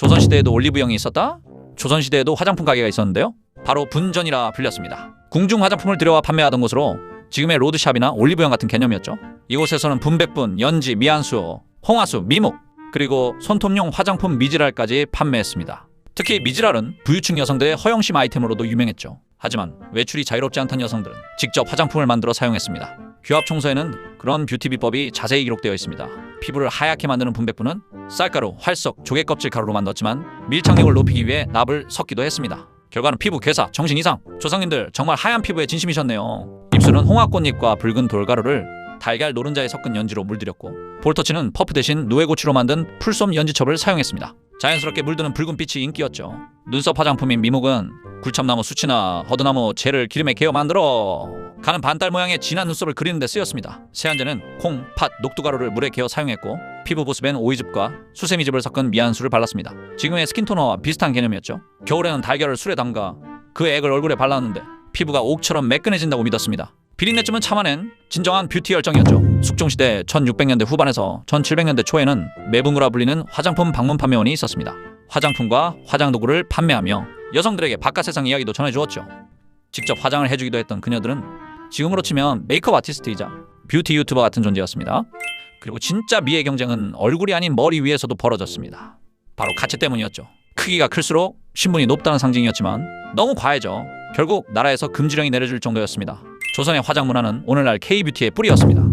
조선시대에도 올리브영이 있었다? 조선시대에도 화장품 가게가 있었는데요. 바로 분전이라 불렸습니다. 궁중 화장품을 들여와 판매하던 곳으로 지금의 로드샵이나 올리브영 같은 개념이었죠. 이곳에서는 분백분, 연지, 미안수, 홍화수, 미목, 그리고 손톱용 화장품 미지랄까지 판매했습니다. 특히 미지랄은 부유층 여성들의 허영심 아이템으로도 유명했죠. 하지만 외출이 자유롭지 않던 여성들은 직접 화장품을 만들어 사용했습니다. 규합 청소에는 그런 뷰티 비법이 자세히 기록되어 있습니다. 피부를 하얗게 만드는 분백분은 쌀가루, 활석, 조개 껍질 가루로 만들었지만 밀착력을 높이기 위해 납을 섞기도 했습니다. 결과는 피부 괴사, 정신 이상. 조상님들 정말 하얀 피부에 진심이셨네요. 입술은 홍합꽃잎과 붉은 돌가루를 달걀 노른자에 섞은 연지로 물들였고 볼터치는 퍼프 대신 누에고치로 만든 풀솜 연지첩을 사용했습니다. 자연스럽게 물드는 붉은 빛이 인기였죠. 눈썹 화장품인 미목은 굴참나무 수치나 허드나무 재를 기름에 개어 만들어 가는 반달 모양의 진한 눈썹을 그리는 데 쓰였습니다. 세안제는 콩, 팥, 녹두가루를 물에 개어 사용했고 피부 보습엔 오이즙과 수세미즙을 섞은 미안수를 발랐습니다. 지금의 스킨토너와 비슷한 개념이었죠. 겨울에는 달걀을 술에 담가 그 액을 얼굴에 발랐는데 피부가 옥처럼 매끈해진다고 믿었습니다. 비린내쯤은 참아낸 진정한 뷰티 열정이었죠. 숙종시대 1600년대 후반에서 1700년대 초에는 매붕으라 불리는 화장품 방문 판매원이 있었습니다. 화장품과 화장 도구를 판매하며 여성들에게 바깥 세상 이야기도 전해주었죠. 직접 화장을 해주기도 했던 그녀들은 지금으로 치면 메이크업 아티스트이자 뷰티 유튜버 같은 존재였습니다. 그리고 진짜 미의 경쟁은 얼굴이 아닌 머리 위에서도 벌어졌습니다. 바로 가치 때문이었죠. 크기가 클수록 신분이 높다는 상징이었지만 너무 과해져 결국 나라에서 금지령이 내려질 정도였습니다. 조선의 화장 문화는 오늘날 K-뷰티의 뿌리였습니다.